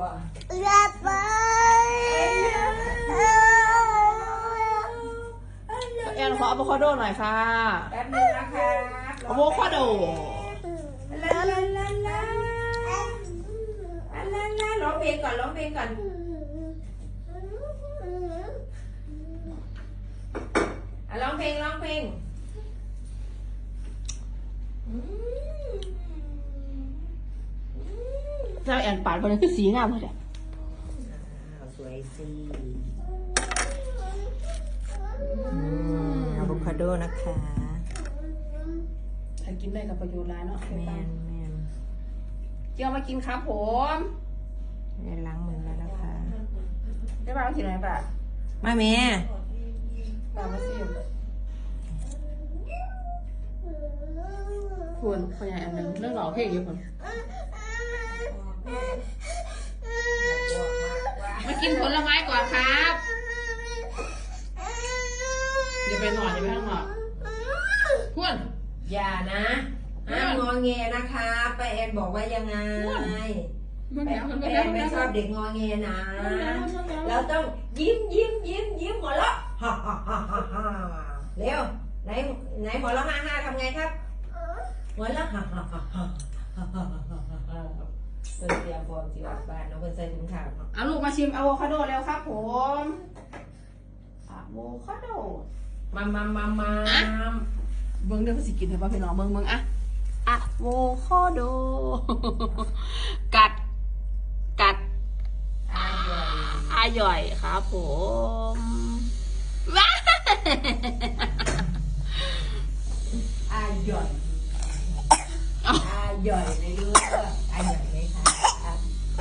บ่อย่าไปแอนขออะโวคาโดหน่อยค่ะแป๊บนึงนะครับอะโวคาโดลาลาลาลาลาลาลาร้องเพลงก่อนร้องเพลงก่อนอะร้องเพลงร้องเพลงอืม มเจ้าแอนปาดคนนี้คือสีงามเลยอ้าวสวยสิอะโวคาโดนะคะถ้ากินได้กับประโยชน์หลายเนาะแมนแมนเจียวมากินครับผมได้ล้างมือแล้วนะคะได้บ้างกินไหนป่ะมาเมย์ป่ามาซิมคุณคนใหญ่อันหนึงเรื่องหล่อเพลงอยู่คน มากินผลไม้ก่อนครับอย่าไปนอนอย่าไปข้องนอกพุ่น อย่านะห้ามงอแงนะคะป้าแอนบอกว่ายังไงป้าแอนไม่ชอบเด็กงอแงนะแล้วต้องยิ้มยิ้มยิ้มยิ้มหัวเราะฮ่าฮ่าฮ่าฮ่าเร็วไหนไหนหัวเราะห้าห้าทำไงครับหัวเราะฮ่าฮ่าฮ่าฮ่าฮ่าฮ่า เพิ่นเตรียมพร้อมสิออกบ้านเนาะเพิ่นใส่ถุงเท้าเนาะเอาลูกมาชิมอะโวคาโดแล้วครับผมอะโวคาโดมามามามาเบิ้งเดี๋ยวเขาสิกินเถอะป่ะพี่น้องเบิ้งเบิ้งอะอะโวคาโด กัด กัดอร่อยอร่อยครับผมว้าอร่อยอร่อยเลยลูกอร่อยไหม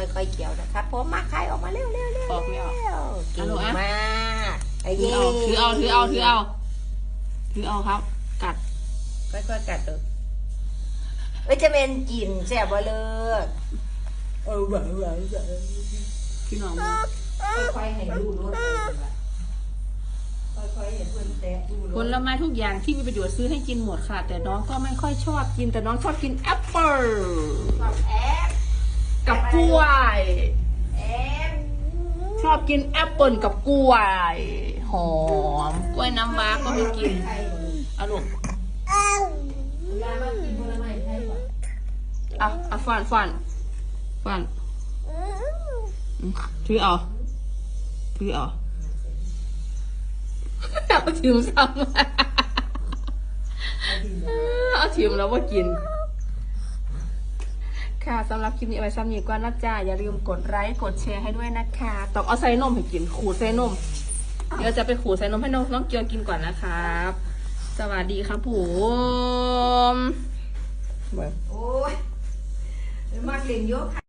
คะค่อยๆเคี้ยวนะครับผมมาคายออกมาเร็วๆเร็วๆออกไม่ออกเก่งมากไอ้ถือเย่เอาถือเอาถือเอาถือเอาถือเอาครับ กัดค่อยๆกัดเออเอ้ยจะเป็นกลิ่นแซ่บบ่เลิกเออแบบแบบพี่น้องค่อยๆให้ดูรสค่อยๆเห็นเพื่อนแตะดูรผสลไม้ทุกอย่างที่มีประโยชน์ซื้อให้กินหมดค่ะ แต่น้องก็ไม่ค่อยชอบกินแต่น้องชอบกินแอปเปิลชอบแอป กับกล้วยแอปชอบกินแอปเปิลกับกล้วย หอม กล้วยน้ำว้าก็ไม่กินไทยบ่ลูกเอาลูกเวลามากินผลไม้ไทยบ่อะอะฟันฟันฟันอืมถือเอาถือเอาเอาถิมซ้ำเอาถิมแล้วว่ากิน ค่ะสำหรับคลิปนี้ไว้ซ้ำนี้ก่อนนะจ๊ะอย่าลืมกดไลค์กดแชร์ให้ด้วยนะคะต้องเอาใส่นมให้กินขูดใส่นม เดี๋ยวจะไปขูดใส่นมให้น้องน้องเกียวกินก่อนนะครับ สวัสดีครับผมโอ้ยมากเล่งเยอะค่ะ